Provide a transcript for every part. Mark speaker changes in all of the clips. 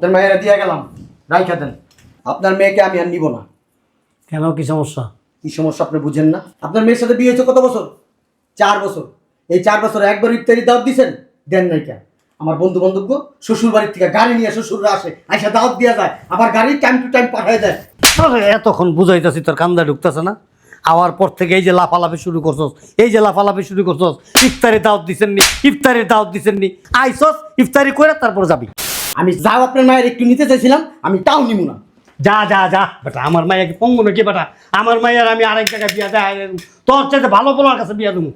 Speaker 1: আপনার মেয়েরা দিয়ে গেলাম। রাইখা দেন। আপনার মেয়েকে আমি আর নিব না।
Speaker 2: কেন? কি সমস্যা?
Speaker 1: কি সমস্যা আপনি বুঝেন না। আপনার মেয়ের সাথে বিয়ে হয়েছে কত বছর? চার বছর। এই চার বছর একবার ইফতারি দাওয়াত দিছেন? দেন নাই কেন? আমার বন্ধু বান্ধব শ্বশুর বাড়ির থেকে গাড়ি নিয়ে শ্বশুররা আসে আইসা দাওয়াত দেওয়া যায় আবার গাড়ি টাইম টু টাইম পাঠিয়ে দেয়।
Speaker 2: এতক্ষণ বুঝাইতেছি তোর কান্দা ঢুকতেছে না? আওয়ার পর থেকে এই যে লাফালাফি শুরু করছস এই যে লাফালাফি শুরু করছস ইফতারি দাওয়াত দিছেন নি ইফতারির দাওয়াত দিছেন নি আইসস ইফতারি করে তারপর যাবি।
Speaker 1: আমি যাও আপনার মায়ের একটু নিতে চাইছিলাম আমি তাও নিব না।
Speaker 2: যা যা যা বেটা আমার মাইয়া কি পঙ্গু নাকি বেটা? আমার মায়ের আমি আরেক জায়গায় বিয়া দেয় তোর চাইতে ভালো বলার কাছে বিয়া দেবো।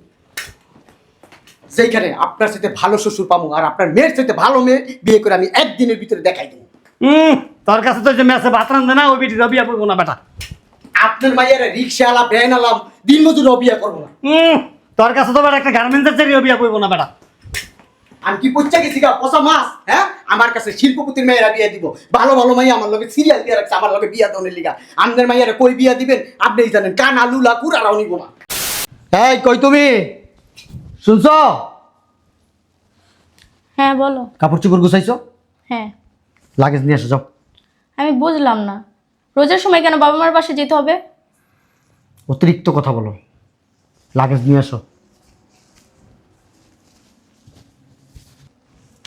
Speaker 1: সেইখানে আপনার সাথে ভালো শ্বশুর পাবো আর আপনার মেয়ের সাথে ভালো মেয়ে বিয়ে করে আমি একদিনের ভিতরে দেখাই দেবো।
Speaker 2: হুম তোর কাছে তো যে মেসে ভাত রান্ধে না ওই বিটি বিয়া করব না বেটা।
Speaker 1: আপনার মায়ের রিক্সা আলাপ ভ্যান আলাপ দিন মজুর বিয়ে করব না।
Speaker 2: হুম তোর কাছে তো বেটা একটা গার্মেন্টসের চাকরি বিয়া করব না বেটা।
Speaker 1: আমি কি পচা গেছি গা? পচা মাছ হ্যাঁ? আমার কাছে শিল্পপতির মেয়েরা বিয়ে দিব। ভালো ভালো মাইয়া আমার লগে সিরিয়াল দিয়ে রাখছে আমার লগে বিয়া দনের লিগা। আপনার মাইয়ারা কই বিয়া দিবেন? আপনিই জানেন কান আলু লাকুর আর নিব না। এই কই তুমি? শুনছ?
Speaker 3: হ্যাঁ বলো।
Speaker 1: কাপড় চোপড় গুছাইছো?
Speaker 3: হ্যাঁ।
Speaker 1: লাগেজ নিয়ে এসো যাও।
Speaker 3: আমি বুঝলাম না। রোজের সময় কেন বাবা মার পাশে যেতে হবে?
Speaker 1: অতিরিক্ত কথা বলো। লাগেজ নিয়ে আসো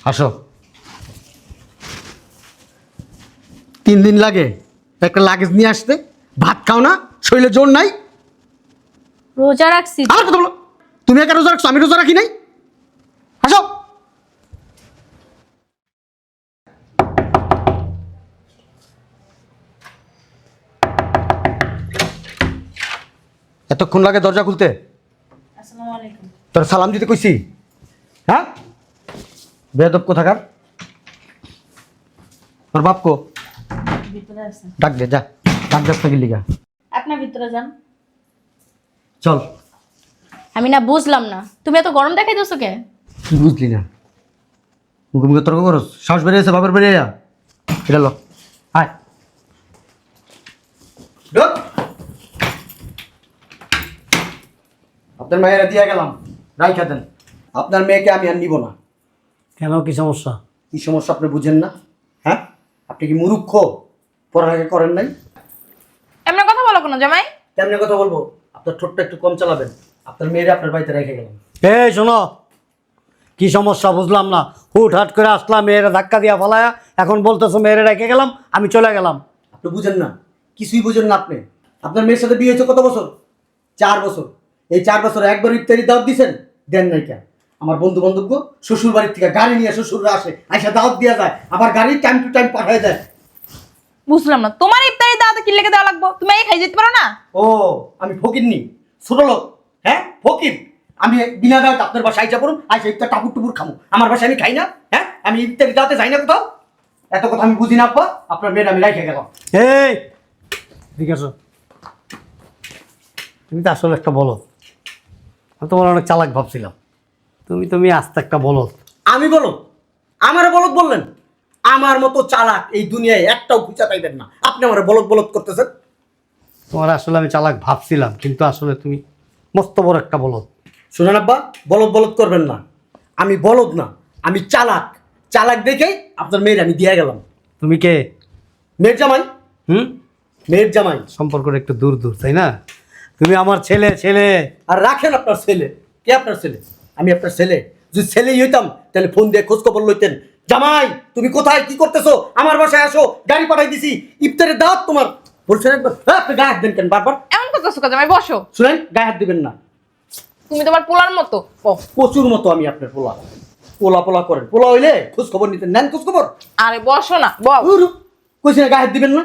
Speaker 1: আসো। তিন দিন লাগে একটা লাগেজ নিয়ে আসতে। ভাত খাও না শরীরে জোর নাই।
Speaker 3: রোজা রাখছি।
Speaker 1: আমার কথা বলো। তুমি একা রোজা রাখছো আমি রোজা রাখি নাই। আসো। এতক্ষণ লাগে দরজা খুলতে?
Speaker 3: আসসালামু
Speaker 1: তোর সালাম দিতে কইছি। হ্যাঁ? বেদব কোথাকার? তোর বাপ কো?
Speaker 3: ভিতরে আছেন
Speaker 1: ডাক দে যা। ডাক দে আপনাকে লিগা।
Speaker 3: আপনার ভিতরে যান।
Speaker 1: চল।
Speaker 3: আমি না বুঝলাম না। তুমি এত গরম দেখাই দিছো কে?
Speaker 1: কি বুঝলি না। মুখে মুখে তর্ক করস। সাহস বেরিয়েছে বাপের বেরিয়ে যা এটা লো। আয়। ঢোক। আপনার মেয়েরা দিয়ে গেলাম। রাইখা দেন। আপনার মেয়েকে আমি আর নিব না।
Speaker 2: কেন কি সমস্যা?
Speaker 1: কি সমস্যা আপনি বুঝেন না? হ্যাঁ? আপনি কি মুরুক্ষ পড়ালেখা করেন নাই?
Speaker 4: এমন কথা বলো কেন জামাই।
Speaker 1: কেমনে কথা বলব? আপনার ঠোঁটটা একটু কম চালাবেন। আপনার মেয়েরা আপনার বাড়িতে রেখে গেলাম।
Speaker 2: এই শোনো। কি সমস্যা বুঝলাম না। হুট হাট করে আসলাম মেয়েরা ধাক্কা দিয়া ফেলায়া। এখন বলতেছো মেয়েরা রেখে গেলাম আমি চলে গেলাম।
Speaker 1: আপনি বুঝেন না। কিছুই বুঝেন না আপনি। আপনার মেয়ের সাথে বিয়ে হয়েছে কত বছর? চার বছর। এই চার বছর একবার ইফতারি দাওয়াত দিছেন? দেন নাই কেন? আমার বন্ধু বান্ধব শ্বশুর বাড়ির থেকে গাড়ি নিয়ে শ্বশুররা আসে আইসা দাওয়াত দেওয়া যায় আবার গাড়ি টাইম টু টাইম পাঠিয়ে দেয়।
Speaker 4: বুঝলাম না তোমার ইফতারি দাওয়াতে কি লেগে দেওয়া লাগবো? তুমি এই খাই যেতে পারো না?
Speaker 1: ও আমি ফকির নি ছোট লোক হ্যাঁ ফকির। আমি বিনা দাওয়াত আপনার বাসায় আইসা পড়ুন আইসা ইফতার টাপুর টুপুর খামু। আমার বাসায় আমি খাই না হ্যাঁ আমি ইফতারি দাওয়াতে যাই না কোথাও। এত কথা আমি বুঝি না আব্বা। আপনার মেয়ের আমি রাইখে গেলাম।
Speaker 2: এই ঠিক আছে তুমি তো আসলে একটা বলো আমি তোমার অনেক চালাক ভাবছিলাম। তুমি তুমি আস্তে একটা বলো
Speaker 1: আমি বলো আমারে বলদ বললেন? আমার মতো চালাক এই দুনিয়ায় একটাও খুঁজা পাইবেন না। আপনি আমার বলদ বলদ করতেছেন।
Speaker 2: তোমার আসলে আমি চালাক ভাবছিলাম কিন্তু আসলে তুমি মস্ত বড় একটা বলো
Speaker 1: শুনেন আব্বা বলদ বলদ করবেন না। আমি বলদ না আমি চালাক। চালাক দেখে আপনার মেয়ের আমি দিয়ে গেলাম।
Speaker 2: তুমি কে?
Speaker 1: মেয়ের জামাই?
Speaker 2: হুম?
Speaker 1: মেয়ের জামাই।
Speaker 2: সম্পর্কটা একটু দূর দূর তাই না? তুমি আমার ছেলে ছেলে।
Speaker 1: আর রাখেন আপনার ছেলে। কে আপনার ছেলে? আমি আপনার ছেলে। যদি ছেলেই হইতাম তাহলে ফোন দিয়ে খোঁজ খবর লইতেন। জামাই তুমি কোথায় কি করতেছো? আমার বাসায় আসো গাড়ি পাঠাই দিছি ইফতারের দাওয়াত তোমার। বলছেন একবার হ্যাঁ, আপনি গায়ে হাত দেন কেন বারবার?
Speaker 4: এমন করতেছো কেন? জামাই বসো।
Speaker 1: শুনেন গায়ে হাত দিবেন না।
Speaker 4: তুমি তোমার পোলার মতো। ও
Speaker 1: প্রচুর মতো আমি আপনার পোলা। পোলা পোলা করেন। পোলা হইলে খোঁজ খবর নিতেন। নেন খোঁজ খবর
Speaker 4: আরে বসো না বস।
Speaker 1: কইছি না গায়ে হাত দিবেন না?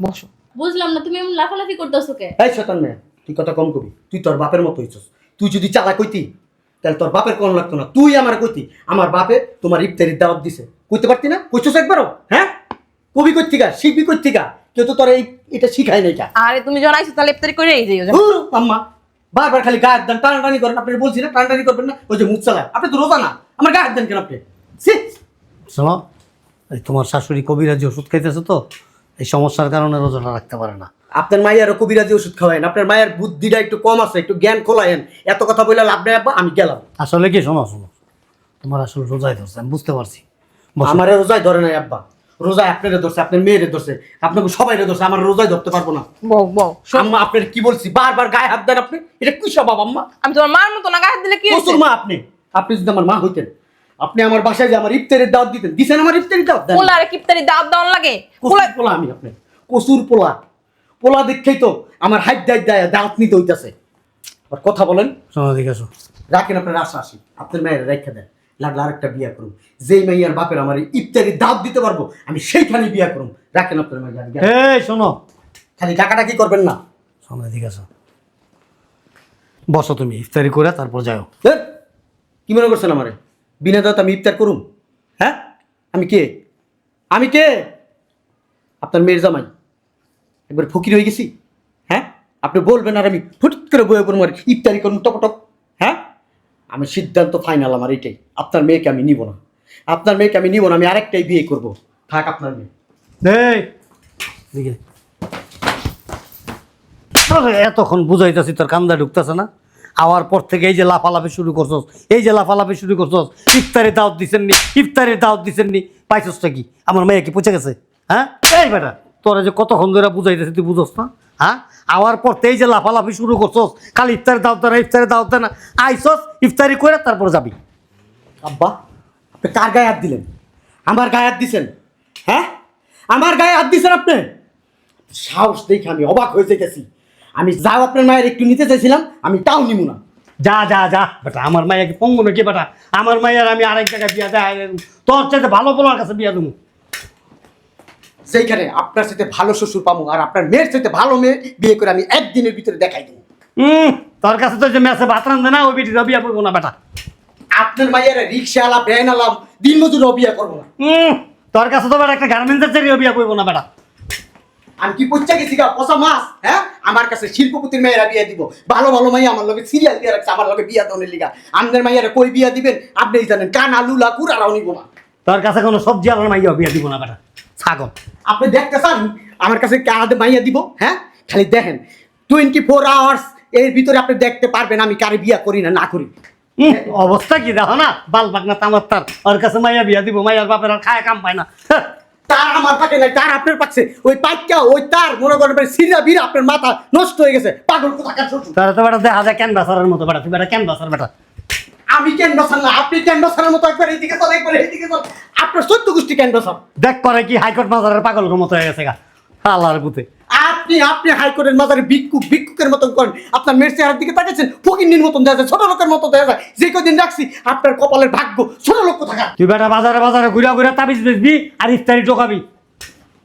Speaker 4: বসো।
Speaker 3: বুঝলাম না তুমি এমন লাফালাফি করতেছো কে?
Speaker 1: এই শতান মেয়ে তুই কথা কম কবি। তুই তোর বাপের মতো হইছস। তুই যদি চালা কইতি তাহলে তোর বাপের কোন লাগতো না। তুই আমার কইতি আমার বাপে তোমার ইফতারির দাওয়াত দিছে। কইতে পারতি না? কইছস একবারও? হ্যাঁ? কবি কইতিকা শিল্পী কইতিকা কেউ তো তোর এই এটা শিখায় নাই কা
Speaker 4: আরে তুমি যখন আইছো তাহলে ইফতারি করে এই যাইও
Speaker 1: হুর, আম্মা। বারবার খালি গায়ে হাত দেন টানাটানি করেন। আপনি বলছি না টানাটানি করবেন না ওই যে মুখ চালায়। আপনি তো রোজা না আমার গায়ে হাত দেন কেন আপনি?
Speaker 2: শোনো এই তোমার শাশুড়ি কবিরাজি ওষুধ খাইতেছে তো এই সমস্যার কারণে রোজাটা রাখতে পারে না।
Speaker 1: আপনার মায়েরও কবিরাজি ওষুধ খাওয়ায়েন আপনার মায়ের বুদ্ধিটা একটু কম আছে একটু জ্ঞান খোলায়েন এত কথা বলে লাভ নেই আব্বা আমি গেলাম।
Speaker 2: আসলে কি শোনো শোনো তোমার আসলে রোজাই ধরছে আমি বুঝতে পারছি।
Speaker 1: আমার রোজায় ধরে নাই আব্বা। রোজায় আপনারে ধরছে আপনার মেয়েরে ধরছে আপনাকে সবাই ধরছে আমার রোজায় ধরতে পারব না।
Speaker 4: বউ বউ
Speaker 1: আম্মা আপনার কি বলছি? বারবার গায়ে হাত দেন আপনি এটা কি স্বভাব আম্মা?
Speaker 4: আমি তোমার মার মতো না গায়ে হাত দিলে কি হয়েছে?
Speaker 1: মা আপনি আপনি যদি আমার মা হইতেন আপনি আমার বাসায় যে আমার ইফতারের দাওয়াত দিতেন দিছেন আমার ইফতারের দাওয়াত? দেন
Speaker 4: পোলারে কিপতারি দাঁত দেওয়ান লাগে?
Speaker 1: কসুর
Speaker 4: পোলা-
Speaker 1: পোলা আমি আপনি কসুর পোলা। পোলা দেখেই তো আমার হাইট দাইট দেয় দাওয়াত নিতে হইতাছে। আর কথা বলেন।
Speaker 2: শোনো দিকে আসো।
Speaker 1: রাখেন আপনার আশা আসি। আপনার মেয়ের রেখে দেন। লাগলে আরেকটা বিয়া করুন। যেই মেয়ের বাপের আমার ইফতারি দাওয়াত দিতে পারব আমি সেইখানে বিয়া করুন। রাখেন আপনার মেয়ের
Speaker 2: এই শোনো।
Speaker 1: খালি টাকাটা কি করবেন না।
Speaker 2: শোনো দিকে আসো। বসো তুমি ইফতারি করে তারপর যাও।
Speaker 1: কি মনে করছেন আমারে? বিনা দাওয়াত আমি ইফতার করুম? হ্যাঁ? আমি কে? আমি কে? আপনার মেয়ের জামাই। একবার ফকির হয়ে গেছি। হ্যাঁ? আপনি বলবেন আর আমি ফুট করে বয়ে পড়ব আর ইফতারি করুন টপ টপ হ্যাঁ? আমি সিদ্ধান্ত ফাইনাল আমার এটাই। আপনার মেয়েকে আমি নিব না। আপনার মেয়েকে আমি নিব না আমি আরেকটাই বিয়ে করব। থাক আপনার মেয়ে।
Speaker 2: এতক্ষণ বুঝাইতেছি তোর কান্দা ঢুকতেছে না? আওয়ার পর থেকে এই যে লাফালাফি শুরু করছস, এই যে লাফালাফি শুরু করছস ইফতারের দাওয়াত দিছেন নি ইফতারের দাওয়াত দিছেন নি পাইছসটা কি আমার মেয়ে কি পচে গেছে? হ্যাঁ? এই বেটা, তোরা যে কতক্ষণ ধরে বুঝাইতেছি তুই বুঝস না? হ্যাঁ? আওয়ার পর এই যে লাফালাফি শুরু করছস, খালি ইফতারের দাওয়াত দেয় না ইফতারের দাওয়াত দেয় না আইসস ইফতারি করে তারপর যাবি।
Speaker 1: আব্বা, আপনি কার গায়ে হাত দিলেন? আমার গায়ে হাত দিছেন? হ্যাঁ? আমার গায়ে হাত দিছেন আপনি? সাহস দেখে আমি অবাক হয়ে যেতেছি। আমি যাও আপনার মায়ের একটু নিতে চাইছিলাম আমি তাও নিব না।
Speaker 2: যা যা যা বেটা আমার মাইয়া কি পঙ্গু নাকি বেটা? আমার মায়ের আমি আরেক জায়গায় বিয়া দেয় তোর চাইতে ভালো বলার কাছে বিয়া দেবো।
Speaker 1: সেইখানে আপনার সাথে ভালো শ্বশুর পাবো আর আপনার মেয়ের সাথে ভালো মেয়ে বিয়ে করে আমি একদিনের ভিতরে দেখাই দেবো।
Speaker 2: হুম তোর কাছে তো যে মেসে ভাত রান্ধে না ওই বেটিটা বিয়া করব না বেটা।
Speaker 1: আপনার মায়ের রিক্সা আলাপ ভ্যান আলাপ দিন মজুর বিয়ে করব না।
Speaker 2: হুম তোর কাছে তো বেটা একটা গার্মেন্টসের চাকরিও বিয়া করব না বেটা।
Speaker 1: আমি কি পচা গেছি গা? পচা মাছ হ্যাঁ? আমার কাছে শিল্পপতির মেয়েরা বিয়ে দিব। ভালো ভালো মাইয়া আমার লগে সিরিয়াল দিয়ে রাখছে আমার লগে বিয়া দনের লিগা। আমাদের মাইয়ারা কই বিয়া দিবেন? আপনিই জানেন কান আলু লাকুর আর নিব না
Speaker 2: তোর কাছে কোনো সবজি আলার মাইয়া বিয়া দিব না বেটা। ছাগল।
Speaker 1: আপনি দেখতে চান আমার কাছে কারাতে মাইয়া দিব হ্যাঁ? খালি দেখেন। টোয়েন্টি ফোর আওয়ার্স এর ভিতরে আপনি দেখতে পারবেন আমি কারে বিয়া করি না না করি।
Speaker 2: অবস্থা কি দেখো না? বাল বাগনা তামার তার ওর কাছে মাইয়া বিয়া দিব মাইয়ার বাপের আর খায় কাম পায় না। হ্যাঁ,
Speaker 1: আমার পাকে নাই তার আপনার পাচ্ছে ওই পাইকা ওই তার মনে করেন সিরা বিরা আপনার মাথা নষ্ট হয়ে গেছে। পাগল কোথাকার শ্বশুর?
Speaker 2: তোর তো বেটা দেখা যায় ক্যানভাসারের মতো বেটা তুই বেটা ক্যানভাসার বেটা।
Speaker 1: আমি ক্যানভাসার না আপনি ক্যানভাসারের মতো একবার এইদিকে চল একবার এইদিকে চল। আপনার সত্য গোষ্ঠী ক্যানভাসার
Speaker 2: দেখ করে কি হাইকোর্ট মাজারের পাগলের মতো হয়ে গেছে গা। আল্লাহর পুতে
Speaker 1: আপনি আপনি হাইকোর্টের মাথায় ভিক্ষুক ভিক্ষুকের মতন করেন। আপনার মেয়ের চেহারার দিকে তাকাচ্ছেন ফকিন্নির মতন দেখা যায় ছোট লোকের মতো দেখা যায়। যে কদিন রাখছি আপনার কপালের ভাগ্য ছোট লোক থাকা
Speaker 2: তুই বেটা বাজারে বাজারে ঘুরা ঘুরা তাবিজ বেচবি আর ইফতারি টোকাবি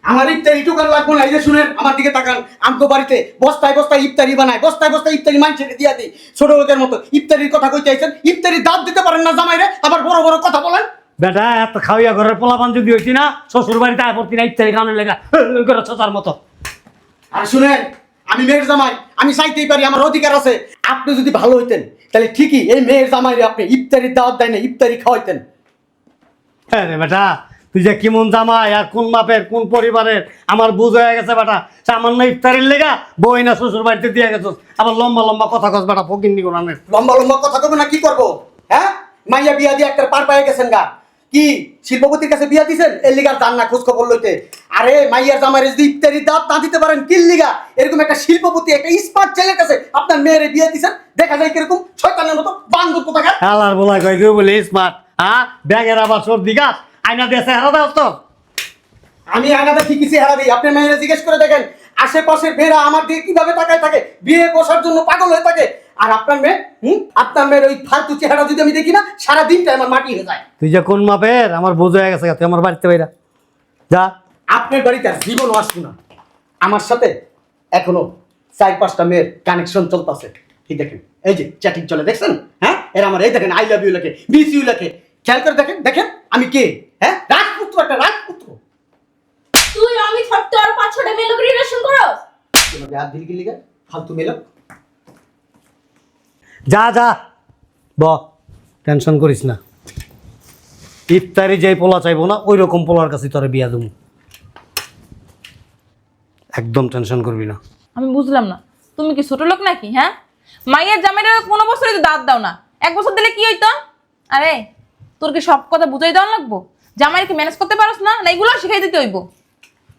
Speaker 1: আমার ইফতারি টুকান লাগবো না এই যে শুনেন আমার দিকে তাকান। আমকো বাড়িতে বস্তায় বস্তায় ইফতারি বানায় বস্তায় বস্তায় ইফতারি মাইনছে দিয়া দিই। ছোট লোকের মতো ইফতারির কথা কইতে আইছেন ইফতারি দাঁত দিতে পারেন না জামাইরে আবার বড় বড় কথা বলেন।
Speaker 2: বেটা এত খাওয়াইয়া ঘরের পোলাপান যদি হইতি না শ্বশুর বাড়িতে আয় পড়তি না ইত্যাদি খাওয়ানোর লেগা করে ছোটার মতো।
Speaker 1: আর শুনেন আমি মেয়ের জামাই আমি চাইতেই পারি আমার অধিকার আছে। আপনি যদি ভালো হইতেন তাহলে ঠিকই এই মেয়ের জামাইরে আপনি ইফতারির দাওয়াত দেয় না ইফতারি খাওয়াইতেন।
Speaker 2: হ্যাঁ রে বেটা তুই যে কেমন জামাই আর কোন মাপের কোন পরিবারের? আমার বুঝ হয়ে গেছে বেটা সামান্য ইফতারির লেগা বই না শ্বশুর বাড়িতে দিয়ে গেছ আবার লম্বা লম্বা কথা কস বেটা ফকিন নিগো না
Speaker 1: লম্বা লম্বা কথা কবে না কি করব? হ্যাঁ? মাইয়া বিয়া দিয়ে একটা পার পায়ে গেছেন গা। কি? শিল্পপতির কাছে বিয়া দিছেন? এর লিগার না খোঁজ খবর লইতে। আরে মাইয়ার জামাইরে যদি ইফতারি দাঁত না দিতে পারেন কিল লিগা? এরকম একটা শিল্পপতি একটা স্মার্ট ছেলের কাছে আপনার মেয়েরে বিয়ে দিছেন? দেখা যায় কীরকম? শয়তানের মতো বান্ধব
Speaker 2: আলার বলা কয় কেউ বলে স্মার্ট হ্যাঁ? ব্যাগের আবার সর্দি গাছ আয়না দিয়ে চেহারা দাও তো।
Speaker 1: আমি আয়নাতে ঠিকই চেহারা দিই। আপনি মেয়েরা জিজ্ঞেস করে দেখেন আশেপাশের মেয়েরা আমার দিকে কীভাবে তাকায় থাকে? বিয়ে বসার জন্য পাগল হয়ে থাকে। আর আপনার মেয়ে হুম? আপনার মেয়ের ওই ফালতু চেহারা যদি আমি দেখি না সারা দিনটা আমার মাটি হয়ে যায়।
Speaker 2: তুই যে কোন মাপের? আমার বুঝ হয়ে গেছে তুই আমার বাড়িতে বাইরা। যা।
Speaker 1: আপনার বাড়িতে আর জীবনও আসব না। আমার সাথে এখনও চার পাঁচটা মেয়ের কানেকশন চলতেছে। কি দেখেন এই যে চ্যাটিং চলে দেখছেন? হ্যাঁ? এর আমার এই দেখেন আই লাভ ইউ লেখে মিস ইউ লেখে। খেয়াল করে দেখেন দেখেন আমি কে? হ্যাঁ? রাজপুত্র একটা রাজপুত্র।
Speaker 3: তুই আমি থাকতে আর পাঁচ ছটা মেয়ে লোকের রিলেশন করো
Speaker 1: তোমাকে হাত দিলি কি ফালতু মেলো
Speaker 2: যা যা। ব টেনশন করিস না। ইফতারি যেই পোলা চাইব না ওই রকম পোলার কাছে তোরে বিয়া দেবো একদম টেনশন করবি না।
Speaker 4: আমি বুঝলাম না। তুমি কি ছোট লোক নাকি হ্যাঁ? মাইয়ের জামাইরা কোনো বছরই তো দাঁত দাও না। এক বছর দিলে কি হইতো? আরে তোর কি সব কথা বুঝাই দেওয়া লাগবো? জামাই কি ম্যানেজ করতে পারোস না? না এগুলো শিখাই দিতে হইব।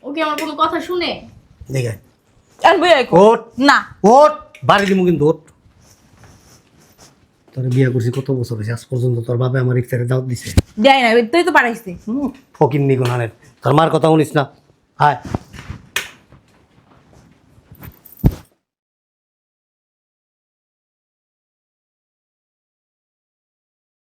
Speaker 3: ও কি আমার কোনো কথা শুনে?
Speaker 2: দেখে
Speaker 4: আর বই আইকো না।
Speaker 2: ওট বাড়ি দিমু কিন্তু ওট তোর বিয়ে করছি কত বছর হয়েছে? আজ পর্যন্ত তোর বাবা আমার ইফতারে দাওয়াত দিছে।
Speaker 4: দেয় না তুই তো পারাইছিস
Speaker 2: ফকির নিগুনানের। তোর মার কথা শুনিস না? আয়।